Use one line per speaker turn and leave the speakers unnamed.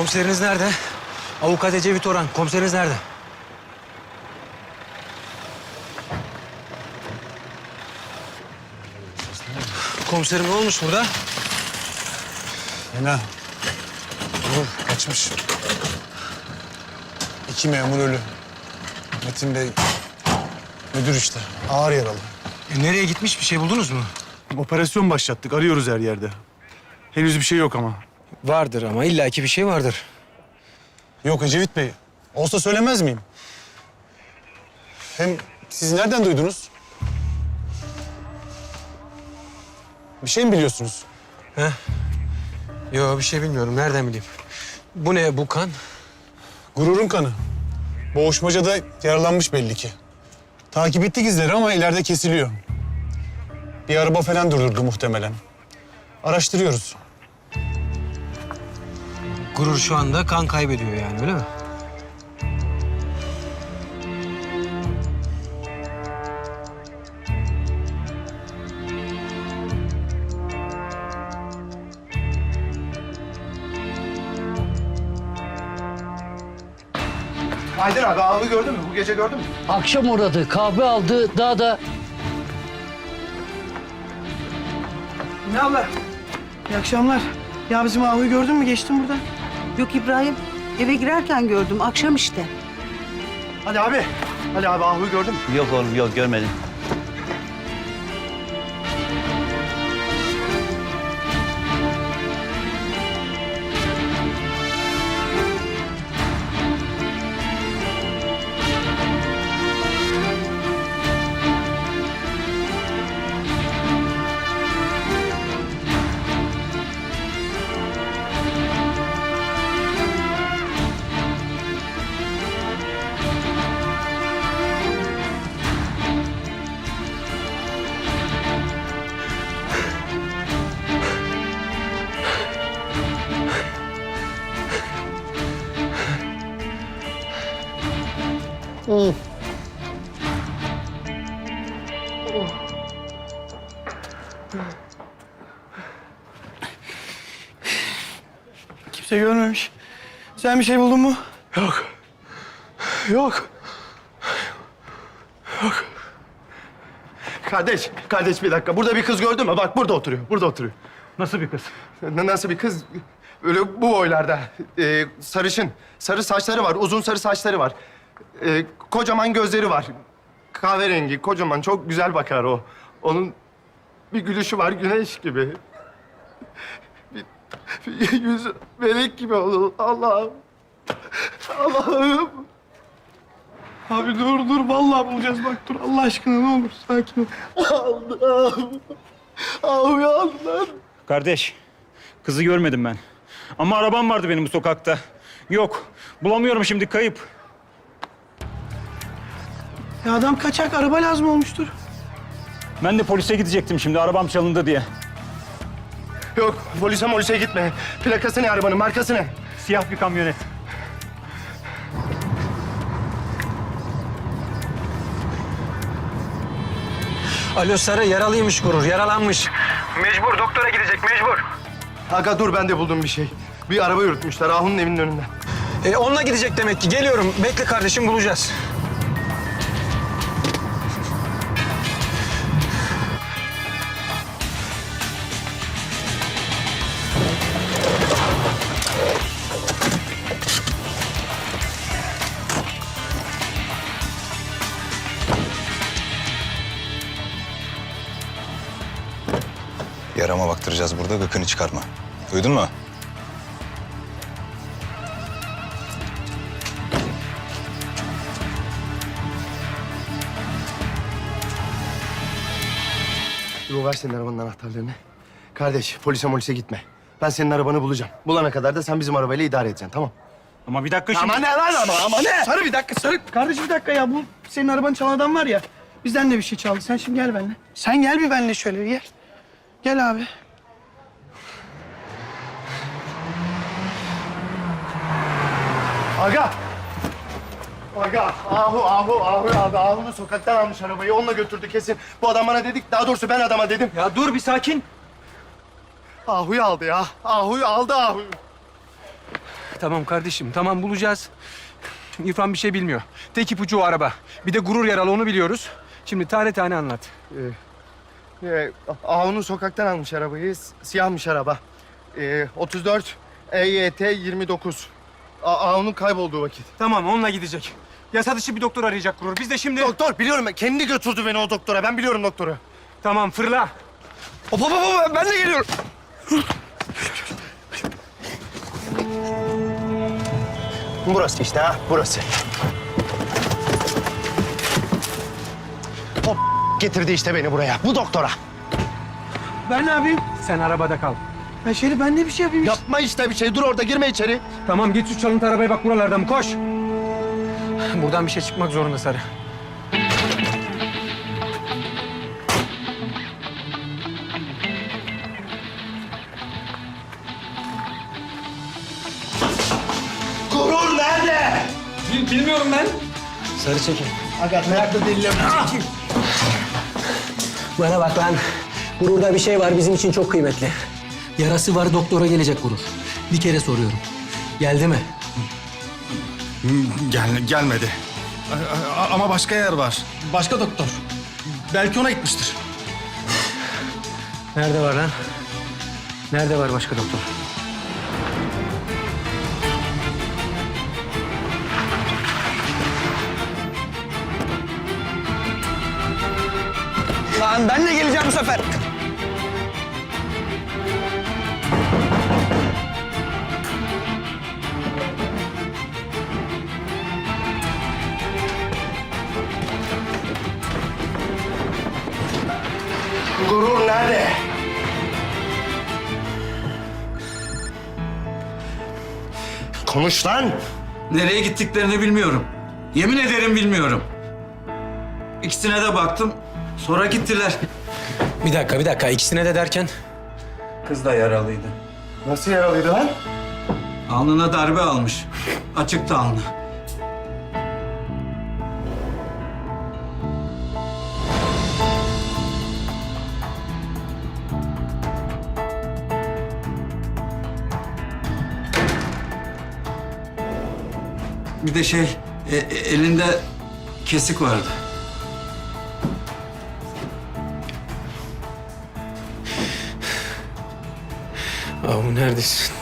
Komiseriniz nerede? Avukat Ecevit Orhan. Komiseriniz nerede? Komiserim ne olmuş burada?
Fena. Vur, kaçmış. İki memur ölü. Metin Bey müdür işte. Ağır yaralı.
E, nereye gitmiş? Bir şey buldunuz mu?
Operasyon başlattık. Arıyoruz her yerde. Henüz bir şey yok ama.
Vardır ama illaki bir şey vardır.
Yok Ecevit Bey. Olsa söylemez miyim? Hem siz nereden duydunuz? Bir şey mi biliyorsunuz?
He? Yo bir şey bilmiyorum. Nereden bileyim? Bu ne bu kan?
Gururun kanı. Boğuşmacada yaralanmış belli ki. Takip ettik izleri ama ileride kesiliyor. Bir araba falan durdurdu muhtemelen. Araştırıyoruz.
Gurur şu anda kan kaybediyor yani öyle mi?
Aydın abi avı gördün mü? Bu gece gördün mü?
Akşam uğradı, kahve aldı, daha da
Ne abla? İyi akşamlar. Ya bizim Ahu'yu gördün mü? Geçtim buradan.
Yok İbrahim. Eve girerken gördüm. Akşam işte.
Hadi abi. Hadi abi avı gördün mü?
Yok oğlum yok görmedim.
Kimse görmemiş. Sen bir şey buldun mu?
Yok. Yok. Yok. Kardeş, kardeş bir dakika. Burada bir kız gördün mü? Bak burada oturuyor, burada oturuyor.
Nasıl bir kız?
N- nasıl bir kız? Öyle bu boylarda. Ee, sarışın. Sarı saçları var, uzun sarı saçları var. Ee, kocaman gözleri var. Kahverengi, kocaman. Çok güzel bakar o. Onun bir gülüşü var, güneş gibi. Bir, bir yüzü melek gibi olur. Allah'ım. Allah'ım. Abi dur dur vallahi bulacağız bak dur Allah aşkına ne olur sakin ol. Allah'ım. Abi Allah.
Kardeş, kızı görmedim ben. Ama arabam vardı benim bu sokakta. Yok, bulamıyorum şimdi kayıp.
Ya adam kaçak araba lazım olmuştur.
Ben de polise gidecektim şimdi arabam çalındı diye.
Yok polise molise gitme. Plakası ne arabanın markası ne?
Siyah bir kamyonet.
Alo Sarı yaralıymış Gurur. Yaralanmış. Mecbur doktora gidecek mecbur.
Aga dur ben de buldum bir şey. Bir araba yürütmüşler Ahun'un evinin önünden.
E, onunla gidecek demek ki. Geliyorum. Bekle kardeşim bulacağız.
Yarama baktıracağız burada, gıkını çıkarma. Duydun mu?
İbo ver senin arabanın anahtarlarını. Kardeş polise molise gitme. Ben senin arabanı bulacağım. Bulana kadar da sen bizim arabayla idare edeceksin tamam?
Ama bir dakika şimdi...
Ama ne lan ama ama ne?
Sarı bir dakika Sarı. Kardeş bir dakika ya bu senin arabanı çalan adam var ya. Bizden de bir şey çaldı. Sen şimdi gel benimle. Sen gel bir benimle şöyle bir gel. Gel abi.
Aga! Aga, Ahu, Ahu, Ahu abi. Ahu'nu sokaktan almış arabayı. Onunla götürdü kesin. Bu adam bana dedik, daha doğrusu ben adama dedim.
Ya dur bir sakin.
Ahu'yu aldı ya. Ahu'yu aldı Ahu'yu.
Tamam kardeşim, tamam bulacağız. İrfan bir şey bilmiyor. Tek ipucu o araba. Bir de gurur yaralı onu biliyoruz. Şimdi tane tane anlat.
Ee, Ağun'un sokaktan almış arabayı. s- Siyahmış araba. Ee, 34 EYT 29. A- Ağun'un kaybolduğu vakit.
Tamam onunla gidecek. Yasa dışı bir doktor arayacak gurur. Biz de şimdi...
Doktor biliyorum ben. Kendi götürdü beni o doktora. Ben biliyorum doktoru.
Tamam fırla.
Hop hop hop ben de geliyorum. Burası işte ha, burası. Getirdi işte beni buraya, bu doktora.
Ben ne yapayım?
Sen arabada kal.
Ya Şerif ben de bir şey yapayım işte.
Yapma işte bir şey, dur orada girme içeri.
Tamam git şu çalıntı arabaya bak buralardan koş. Buradan bir şey çıkmak zorunda Sarı.
Gurur nerede?
Bilmiyorum ben. Sarı çekil.
Aga nerede delilim?
Bana bak lan. Gururda bir şey var bizim için çok kıymetli. Yarası var doktora gelecek gurur. Bir kere soruyorum. Geldi mi?
Gel, gelmedi. A- a- Ama başka yer var. Başka doktor. Belki ona gitmiştir.
Nerede var lan? Nerede var başka doktor?
Lan ben de geleceğim bu sefer.
Gurur nerede? Konuş lan.
Nereye gittiklerini bilmiyorum. Yemin ederim bilmiyorum. İkisine de baktım. Sonra gittiler.
Bir dakika bir dakika ikisine de derken.
Kız da yaralıydı.
Nasıl yaralıydı lan?
Alnına darbe almış. Açıktı alnı. Bir de şey, e- e- elinde kesik vardı.
Ahu neredesin?